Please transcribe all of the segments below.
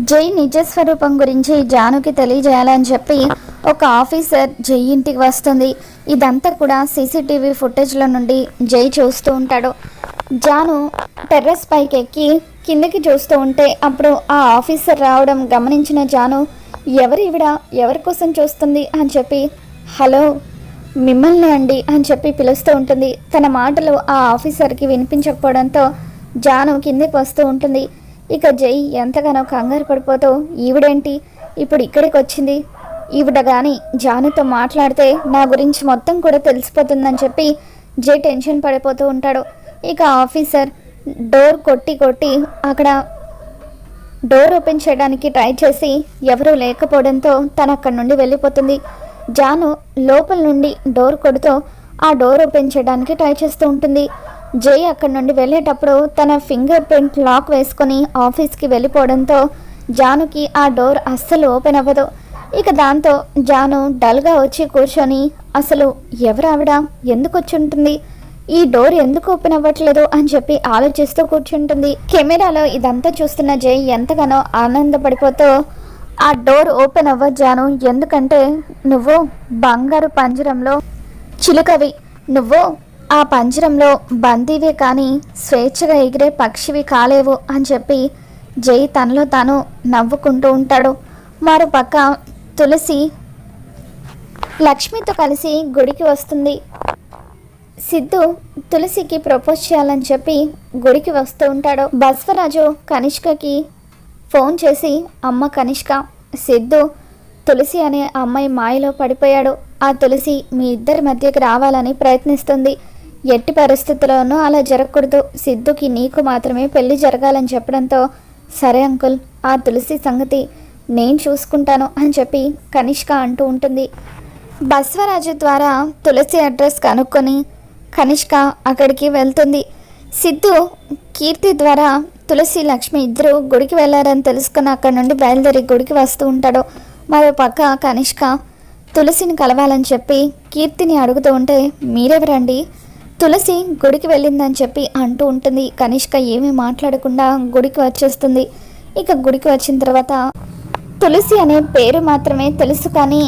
జై నిజస్వరూపం గురించి జానుకి తెలియజేయాలని చెప్పి ఒక ఆఫీసర్ జై ఇంటికి వస్తుంది. ఇదంతా కూడా సీసీటీవీ ఫుటేజ్లో నుండి జై చూస్తూ ఉంటాడు. జాను టెర్రస్ పైకి ఎక్కి కిందకి చూస్తూ ఉంటే అప్పుడు ఆ ఆఫీసర్ రావడం గమనించిన జాను ఎవరు ఎవరి కోసం చూస్తుంది? అని చెప్పి హలో మిమ్మల్ని అండి అని చెప్పి పిలుస్తూ ఉంటుంది. తన మాటలు ఆ ఆఫీసర్కి వినిపించకపోవడంతో జాను కిందకి వస్తూ ఉంటుంది. ఇక జై ఎంతగానో కంగారు పడిపోతూ ఈవిడేంటి? ఇప్పుడు ఇక్కడికి వచ్చింది ఈవిడ కానీ జానుతో మాట్లాడితే నా గురించి మొత్తం కూడా తెలిసిపోతుందని చెప్పి జై టెన్షన్ పడిపోతూ ఉంటాడు. ఇక ఆఫీసర్ డోర్ కొట్టి కొట్టి అక్కడ డోర్ ఓపెన్ చేయడానికి ట్రై చేసి ఎవరూ లేకపోవడంతో తను అక్కడి నుండి వెళ్ళిపోతుంది. జాను లోపల నుండి డోర్ కొడుతూ ఆ డోర్ ఓపెన్ చేయడానికి ట్రై చేస్తూ ఉంటుంది. జై అక్కడి నుండి వెళ్ళేటప్పుడు తన ఫింగర్ ప్రింట్ లాక్ వేసుకొని ఆఫీస్కి వెళ్ళిపోవడంతో జానుకి ఆ డోర్ అస్సలు ఓపెన్ అవ్వదు. ఇక దాంతో జాను డల్గా వచ్చి కూర్చొని అసలు ఎవరు ఆవిడ? ఎందుకు వచ్చి ఉంటుంది? ఈ డోర్ ఎందుకు ఓపెన్ అవ్వట్లేదు? అని చెప్పి ఆలోచిస్తూ కూర్చుంటుంది. కెమెరాలో ఇదంతా చూస్తున్న జై ఎంతగానో ఆనందపడిపోతూ ఆ డోర్ ఓపెన్ అవ్వజాను ఎందుకంటే నువ్వు బంగారు పంజరంలో చిలుకవి. నువ్వు ఆ పంజరంలో బందీవే కానీ స్వేచ్ఛగా ఎగిరే పక్షివి కాలేవు అని చెప్పి జై తనలో తాను నవ్వుకుంటూ ఉంటాడు. మరోపక్క తులసి లక్ష్మితో కలిసి గుడికి వస్తుంది. సిద్ధు తులసికి ప్రపోజ్ చేయాలని చెప్పి గుడికి వస్తూ ఉంటాడు. బస్వరాజు కనిష్కకి ఫోన్ చేసి అమ్మ కనిష్క సిద్ధు తులసి అనే అమ్మాయి మాయలో పడిపోయాడు. ఆ తులసి మీ ఇద్దరి మధ్యకి రావాలని ప్రయత్నిస్తుంది. ఎట్టి పరిస్థితుల్లోనూ అలా జరగకూడదు. సిద్ధుకి నీకు మాత్రమే పెళ్ళి జరగాలని చెప్పడంతో సరే అంకుల్ ఆ తులసి సంగతి నేను చూసుకుంటాను అని చెప్పి కనిష్క అంటూ ఉంటుంది. బస్వరాజు ద్వారా తులసి అడ్రస్ కనుక్కొని కనిష్క అక్కడికి వెళ్తుంది. సిద్ధు కీర్తి ద్వారా తులసి లక్ష్మి ఇద్దరు గుడికి వెళ్ళారని తెలుసుకుని అక్కడి నుండి బయలుదేరి గుడికి వస్తూ ఉంటాడు. మరో పక్క కనిష్క తులసిని కలవాలని చెప్పి కీర్తిని అడుగుతూ ఉంటే మీరెవరండి? తులసి గుడికి వెళ్ళిందని చెప్పి అంటూ ఉంటుంది. కనిష్క ఏమీ మాట్లాడకుండా గుడికి వచ్చేస్తుంది. ఇక గుడికి వచ్చిన తర్వాత తులసి అనే పేరు మాత్రమే తెలుసు కానీ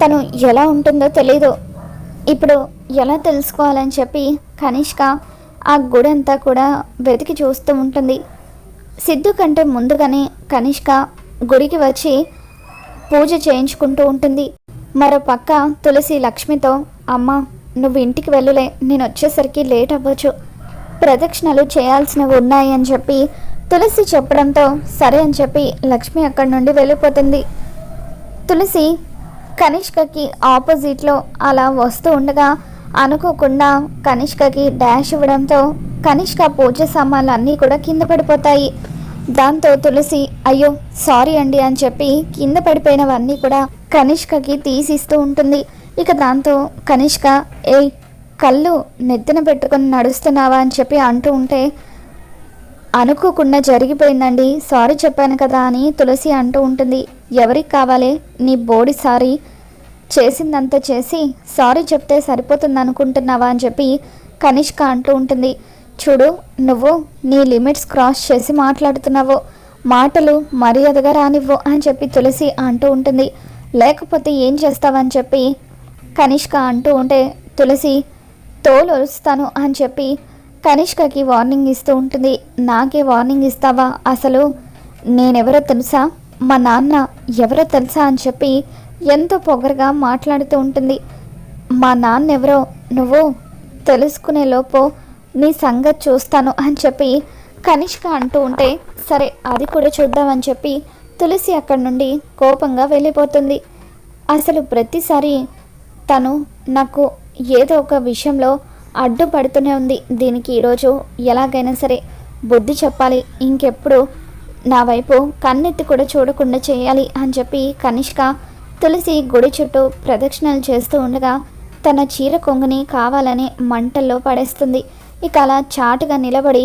తను ఎలా ఉంటుందో తెలీదు. ఇప్పుడు ఎలా తెలుసుకోవాలని చెప్పి కనిష్క ఆ గుడి అంతా కూడా వెతికి చూస్తూ ఉంటుంది. సిద్ధు కంటే ముందుగానే కనిష్క గుడికి వచ్చి పూజ చేయించుకుంటూ ఉంటుంది. మరో పక్క తులసి లక్ష్మితో అమ్మ నువ్వు ఇంటికి వెళ్ళలే నేను వచ్చేసరికి లేట్ అవ్వచ్చు. ప్రదక్షిణలు చేయాల్సినవి ఉన్నాయి అని చెప్పి తులసి చెప్పడంతో సరే అని చెప్పి లక్ష్మి అక్కడి నుండి వెళ్ళిపోతుంది. తులసి కనిష్కకి ఆపోజిట్లో అలా వస్తూ ఉండగా అనుకోకుండా కనిష్కకి డాష్ ఇవ్వడంతో కనిష్క పూజ సామాన్లు అన్నీ కూడా కింద పడిపోతాయి. దాంతో తులసి అయ్యో సారీ అండి అని చెప్పి కింద పడిపోయినవన్నీ కూడా కనిష్కకి తీసిస్తూ ఉంటుంది. ఇక దాంతో కనిష్క ఏ కళ్ళు నెత్తిన పెట్టుకొని నడుస్తున్నావా? అని చెప్పి అంటూ ఉంటే అనుకోకుండా జరిగిపోయిందండి. సారీ చెప్పాను కదా అని తులసి అంటూ ఉంటుంది. ఎవరికి కావాలి? నీ బోడి సారీ చేసిందంతా చేసి సారీ చెప్తే సరిపోతుంది అనుకుంటున్నావా అని చెప్పి కనిష్క అంటూ ఉంటుంది. చూడు నువ్వు నీ లిమిట్స్ క్రాస్ చేసి మాట్లాడుతున్నావు. మాటలు మర్యాదగా రానివ్వు అని చెప్పి తులసి అంటూ ఉంటుంది. లేకపోతే ఏం చేస్తావని చెప్పి కనిష్క అంటూ ఉంటే తులసి తోలు ఒలుస్తాను అని చెప్పి కనిష్కకి వార్నింగ్ ఇస్తూ ఉంటుంది. నాకే వార్నింగ్ ఇస్తావా? అసలు నేనెవరో తెలుసా? మా నాన్న ఎవరో తెలుసా? అని చెప్పి ఎంతో పొగరగా మాట్లాడుతూ ఉంటుంది. మా నాన్న ఎవరో నువ్వు తెలుసుకునే లోపు నీ సంగతి చూస్తాను అని చెప్పి కనిష్క అంటూ ఉంటే సరే అది కూడా చూద్దామని చెప్పి తులసి అక్కడి నుండి కోపంగా వెళ్ళిపోతుంది. అసలు ప్రతిసారి తను నాకు ఏదో ఒక విషయంలో అడ్డుపడుతూనే ఉంది. దీనికి ఈరోజు ఎలాగైనా సరే బుద్ధి చెప్పాలి. ఇంకెప్పుడు నా వైపు కన్నెత్తి కూడా చూడకుండా చేయాలి అని చెప్పి కనిష్క తులసి గుడి చుట్టూ ప్రదక్షిణలు చేస్తూ ఉండగా తన చీర కొంగుని కావాలని మంటల్లో పడేస్తుంది. ఇక అలా చాటుగా నిలబడి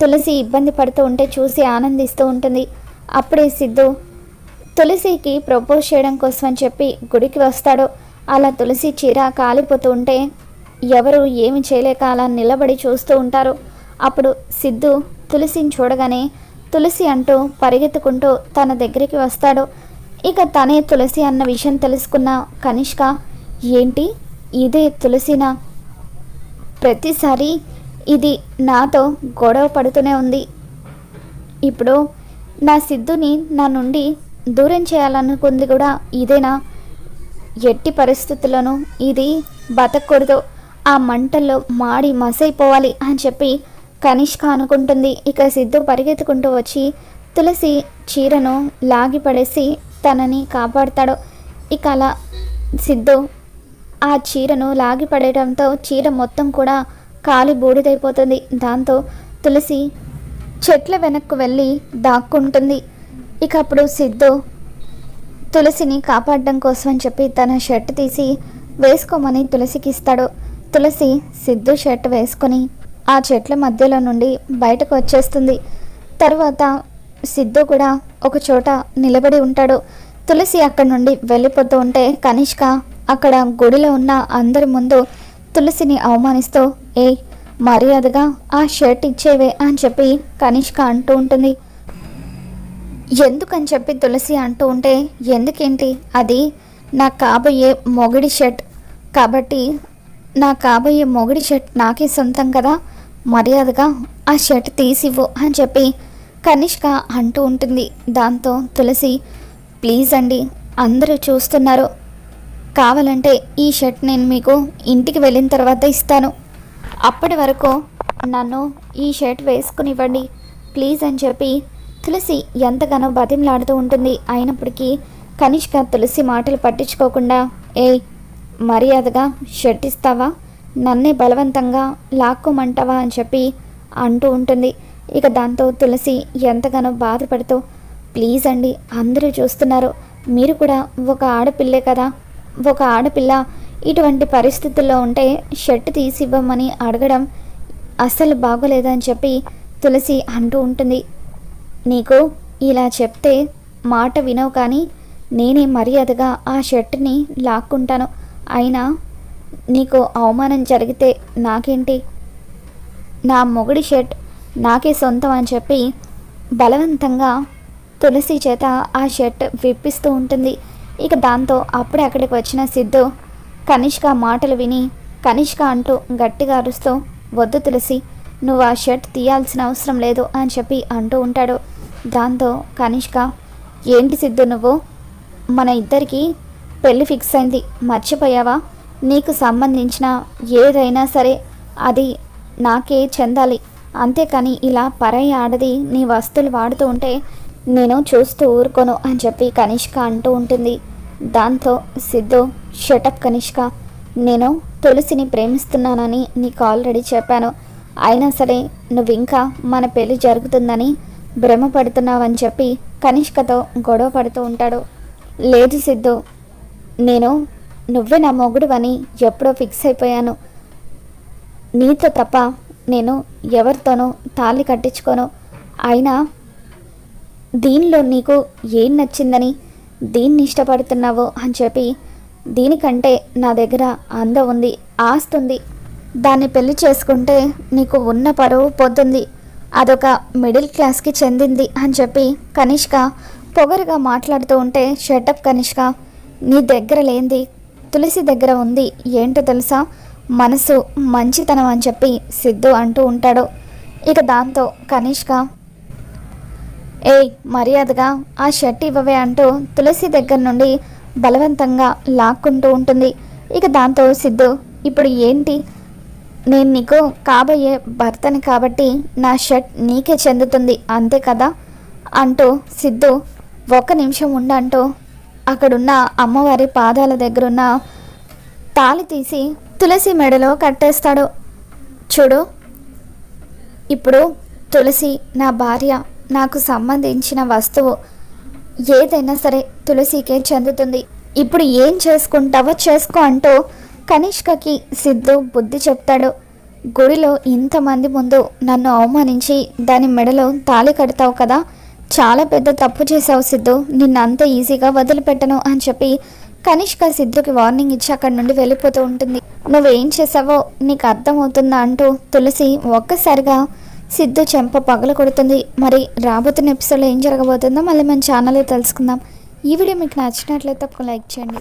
తులసి ఇబ్బంది పడుతూ ఉంటే చూసి ఆనందిస్తూ ఉంటుంది. అప్పుడే సిద్ధు తులసికి ప్రపోజ్ చేయడం కోసం అని చెప్పి గుడికి వస్తాడు. అలా తులసి చీర కాలిపోతూ ఉంటే ఎవరు ఏమి చేయలేక అలా నిలబడి చూస్తూ ఉంటారు. అప్పుడు సిద్ధు తులసిని చూడగానే తులసి అంటూ పరిగెత్తుకుంటూ తన దగ్గరికి వస్తాడు. ఇక తనే తులసి అన్న విషయం తెలుసుకున్న కనిష్క ఏంటి? ఇదే తులసినా? ప్రతిసారి ఇది నాతో గొడవ పడుతూనే ఉంది. ఇప్పుడు నా సిద్ధుని నా నుండి దూరం చేయాలనుకుంది కూడా ఇదేనా? ఎట్టి పరిస్థితుల్లోనూ ఇది బతకూడదు. ఆ మంటల్లో మాడి మసైపోవాలి అని చెప్పి కనిష్క అనుకుంటుంది. ఇక సిద్ధు పరిగెత్తుకుంటూ వచ్చి తులసి చీరను లాగి పడేసి తనని కాపాడతాడు. ఇక అలా సిద్ధు ఆ చీరను లాగి పడేయడంతో చీర మొత్తం కూడా కాలి బూడిదైపోతుంది. దాంతో తులసి చెట్ల వెనక్కు వెళ్ళి దాక్కుంటుంది. ఇక అప్పుడు సిద్ధు తులసిని కాపాడడం కోసం అని చెప్పి తన షర్ట్ తీసి వేసుకోమని తులసికి ఇస్తాడు. తులసి సిద్ధు షర్ట్ వేసుకొని ఆ చెట్ల మధ్యలో నుండి బయటకు వచ్చేస్తుంది. తర్వాత సిద్ధు కూడా ఒక చోట నిలబడి ఉంటాడు. తులసి అక్కడి నుండి వెళ్ళిపోతూ ఉంటే కనిష్క అక్కడ గుడిలో ఉన్న అందరి ముందు తులసిని అవమానిస్తూ ఏ మర్యాదగా ఆ షర్ట్ ఇచ్చేవే అని చెప్పి కనిష్క అంటూ ఉంటుంది. ఎందుకని చెప్పి తులసి అంటూ ఉంటే ఎందుకేంటి? అది నా కాబోయే మొగుడి షర్ట్. కాబట్టి నా కాబోయే మొగుడి షర్ట్ నాకే సొంతం కదా. మర్యాదగా ఆ షర్ట్ తీసివ్వు అని చెప్పి కనిష్క అంటూ ఉంటుంది. దాంతో తులసి ప్లీజ్ అండి అందరూ చూస్తున్నారు. కావాలంటే ఈ షర్ట్ నేను మీకు ఇంటికి వెళ్ళిన తర్వాత ఇస్తాను. అప్పటి వరకు నన్ను ఈ షర్ట్ వేసుకునివ్వండి. ప్లీజ్ అని చెప్పి తులసి ఎంతగానో బతిమలాడుతూ ఉంటుంది. అయినప్పటికీ కనిష్క తులసి మాటలు పట్టించుకోకుండా ఏ మర్యాదగా షర్ట్ ఇస్తావా నన్నే బలవంతంగా లాక్కోమంటావా? అని చెప్పి అంటూ ఉంటుంది. ఇక దాంతో తులసి ఎంతగానో బాధపడుతూ ప్లీజ్ అండి అందరూ చూస్తున్నారు. మీరు కూడా ఒక ఆడపిల్లే కదా. ఒక ఆడపిల్ల ఇటువంటి పరిస్థితుల్లో ఉంటే షర్ట్ తీసి ఇవ్వమని అడగడం అస్సలు బాగోలేదని చెప్పి తులసి అంటూ ఉంటుంది. నీకు ఇలా చెప్తే మాట వినవు కానీ నేనే మర్యాదగా ఆ షర్ట్ని లాక్కుంటాను. అయినా నీకు అవమానం జరిగితే నాకేంటి? నా మొగుడి షర్ట్ నాకే సొంతం అని చెప్పి బలవంతంగా తులసి చేత ఆ షర్ట్ విప్పిస్తూ ఉంటుంది. ఇక దాంతో అప్పుడే అక్కడికి వచ్చిన సిద్ధు కనిష్క మాటలు విని కనిష్క అంటూ గట్టిగా అరుస్తూ వద్దు తులసి నువ్వు ఆ షర్ట్ తీయాల్సిన అవసరం లేదు అని చెప్పి అంటూ ఉంటాడు. దాంతో కనిష్క ఏంటి సిద్ధు నువ్వు? మన ఇద్దరికి పెళ్ళి ఫిక్స్ అయింది. మర్చిపోయావా? నీకు సంబంధించిన ఏదైనా సరే అది నాకే చెందాలి. అంతేకాని ఇలా పరై ఆడది నీ వస్తువులు వాడుతూ ఉంటే నేను చూస్తూ ఊరుకోను అని చెప్పి కనిష్క అంటూ ఉంటుంది. దాంతో సిద్ధు షటప్ కనిష్క నేను తులసిని ప్రేమిస్తున్నానని నీకు ఆల్రెడీ చెప్పాను. అయినా సరే నువ్వు ఇంకా మన పెళ్ళి జరుగుతుందని భ్రమపడుతున్నావని చెప్పి కనిష్కతో గొడవ పడుతూ ఉంటాడు. లేదు సిద్ధు నేను నువ్వే నా మొగుడు అని ఎప్పుడో ఫిక్స్ అయిపోయాను. నీతో తప్ప నేను ఎవరితోనూ తాళి కట్టించుకోను. అయినా దీనిలో నీకు ఏం నచ్చిందని దీన్ని ఇష్టపడుతున్నావో అని చెప్పి దీనికంటే నా దగ్గర అందం ఉంది ఆస్తుంది ఉంది. దాన్ని పెళ్ళి చేసుకుంటే నీకు ఉన్న పరువు పొద్దుంది అదొక మిడిల్ క్లాస్కి చెందింది అని చెప్పి కనిష్క పొగరుగా మాట్లాడుతూ ఉంటే షటప్ కనిష్క నీ దగ్గర లేనిది తులసి దగ్గర ఉంది. ఏంటో తెలుసా? మనసు మంచితనం అని చెప్పి సిద్ధు అంటూ ఉంటాడు. ఇక దాంతో కనిష్క ఏయ్ మర్యాదగా ఆ షర్ట్ ఇవ్వవే అంటూ తులసి దగ్గర నుండి బలవంతంగా లాక్కుంటూ ఉంటుంది. ఇక దాంతో సిద్ధు ఇప్పుడు ఏంటి? నేను నీకు కాబోయే భర్తని కాబట్టి నా షర్ట్ నీకే చెందుతుంది అంతే కదా? అంటూ సిద్ధు ఒక్క నిమిషం ఉండంటూ అక్కడున్న అమ్మవారి పాదాల దగ్గరున్న తాళి తీసి తులసి మెడలో కట్టేస్తాడు. చూడు ఇప్పుడు తులసి నా భార్య నాకు సంబంధించిన వస్తువు ఏదైనా సరే తులసికే చెందుతుంది. ఇప్పుడు ఏం చేసుకుంటావో చేసుకో అంటూ కనిష్కకి సిద్ధు బుద్ధి చెప్తాడు. గుడిలో ఇంతమంది ముందు నన్ను అవమానించి దాని మెడలో తాళి కడతావు కదా? చాలా పెద్ద తప్పు చేసావు సిద్ధు. నిన్నంత ఈజీగా వదిలిపెట్టను అని చెప్పి కనిష్క సిద్ధుకి వార్నింగ్ ఇచ్చి అక్కడి నుండి వెళ్ళిపోతూ ఉంటుంది. నువ్వేం చేసావో నీకు అర్థమవుతుందా అంటూ తులసి ఒక్కసారిగా సిద్ధు చెంప పగల కొడుతుంది. మరి రాబోతున్న ఎపిసోడ్లో ఏం జరగబోతుందో మళ్ళీ మన ఛానల్లో తెలుసుకుందాం. ఈ వీడియో మీకు నచ్చినట్లయితే ఒక లైక్ చేయండి.